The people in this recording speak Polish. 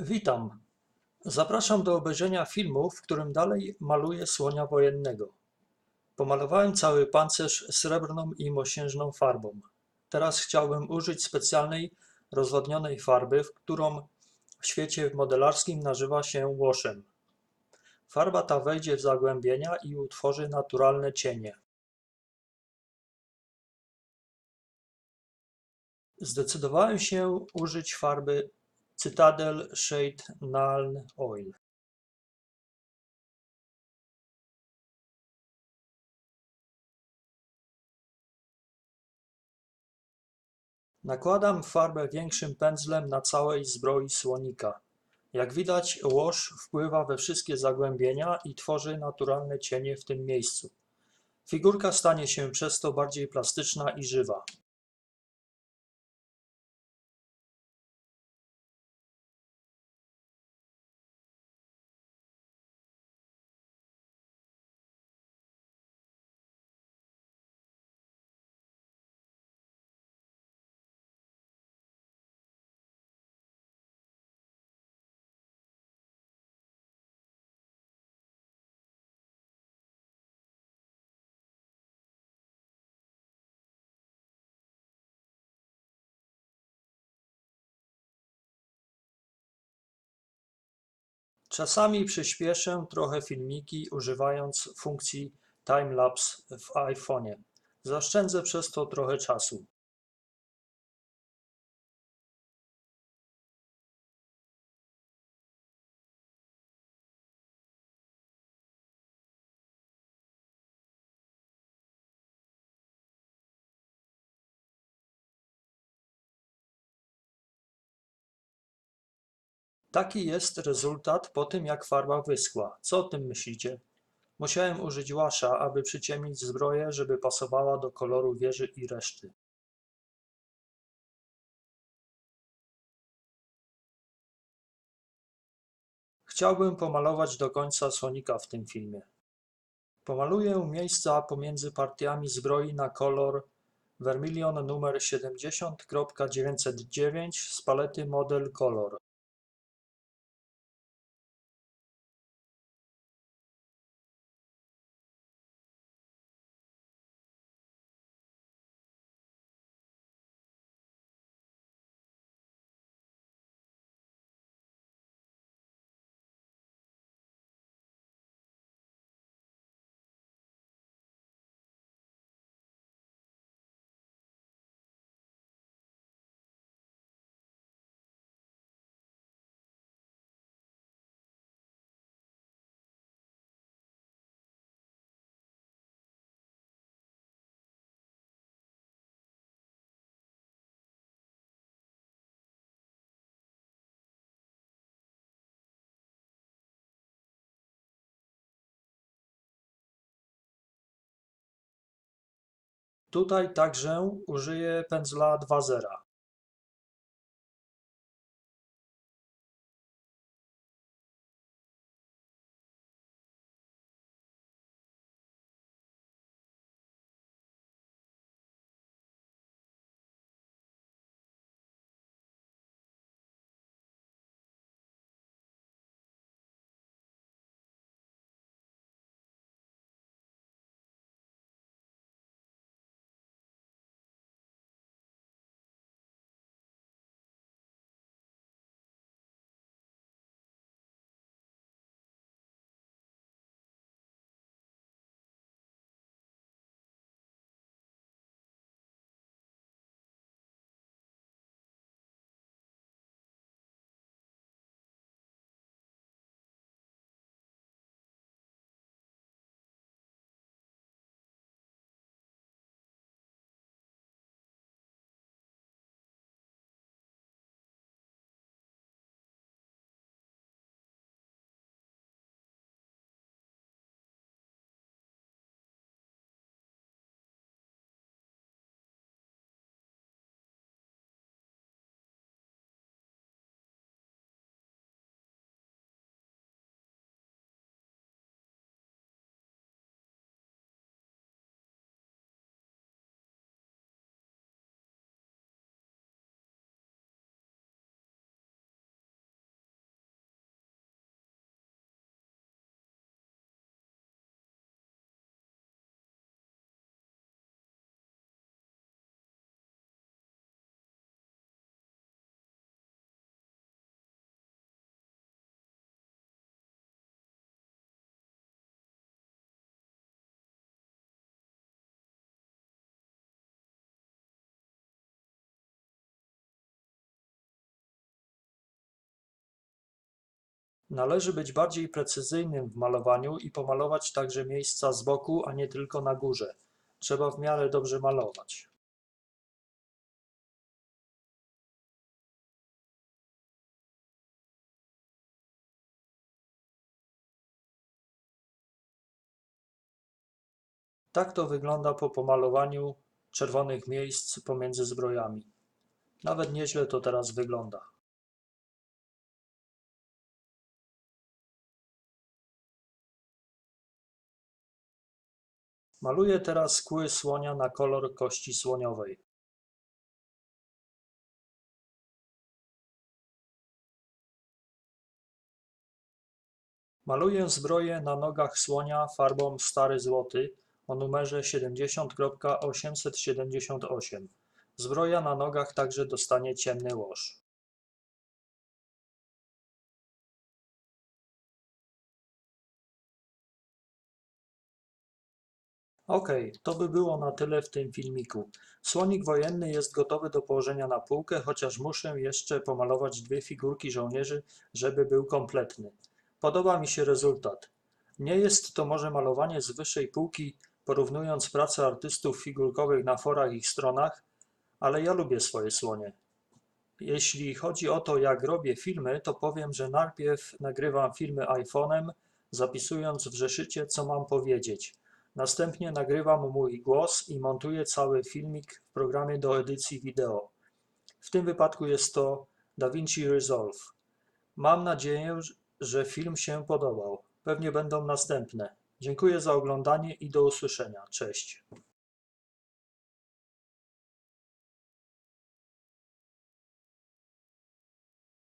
Witam. Zapraszam do obejrzenia filmu, w którym dalej maluję słonia wojennego. Pomalowałem cały pancerz srebrną i mosiężną farbą. Teraz chciałbym użyć specjalnej, rozwodnionej farby, w którą w świecie modelarskim nazywa się łosem. Farba ta wejdzie w zagłębienia i utworzy naturalne cienie. Zdecydowałem się użyć farby Citadel Shade Nuln Oil. Nakładam farbę większym pędzlem na całej zbroi słonika. Jak widać, łoż wpływa we wszystkie zagłębienia i tworzy naturalne cienie w tym miejscu. Figurka stanie się przez to bardziej plastyczna i żywa. Czasami przyspieszę trochę filmiki używając funkcji timelapse w iPhone'ie. Zaoszczędzę przez to trochę czasu. Taki jest rezultat po tym, jak farba wyschła. Co o tym myślicie? Musiałem użyć łasza, aby przyciemnić zbroję, żeby pasowała do koloru wieży i reszty. Chciałbym pomalować do końca słonika w tym filmie. Pomaluję miejsca pomiędzy partiami zbroi na kolor Vermilion numer 70.909 z palety Model Color. Tutaj także użyję pędzla 2.0. Należy być bardziej precyzyjnym w malowaniu i pomalować także miejsca z boku, a nie tylko na górze. Trzeba w miarę dobrze malować. Tak to wygląda po pomalowaniu czerwonych miejsc pomiędzy zbrojami. Nawet nieźle to teraz wygląda. Maluję teraz kły słonia na kolor kości słoniowej. Maluję zbroję na nogach słonia farbą stary złoty o numerze 70.878. Zbroja na nogach także dostanie ciemny łoż. Okej, to by było na tyle w tym filmiku. Słonik wojenny jest gotowy do położenia na półkę, chociaż muszę jeszcze pomalować dwie figurki żołnierzy, żeby był kompletny. Podoba mi się rezultat. Nie jest to może malowanie z wyższej półki, porównując pracę artystów figurkowych na forach ich stronach, ale ja lubię swoje słonie. Jeśli chodzi o to, jak robię filmy, to powiem, że najpierw nagrywam filmy iPhone'em, zapisując w zeszycie, co mam powiedzieć. Następnie nagrywam mój głos i montuję cały filmik w programie do edycji wideo. W tym wypadku jest to DaVinci Resolve. Mam nadzieję, że film się podobał. Pewnie będą następne. Dziękuję za oglądanie i do usłyszenia. Cześć.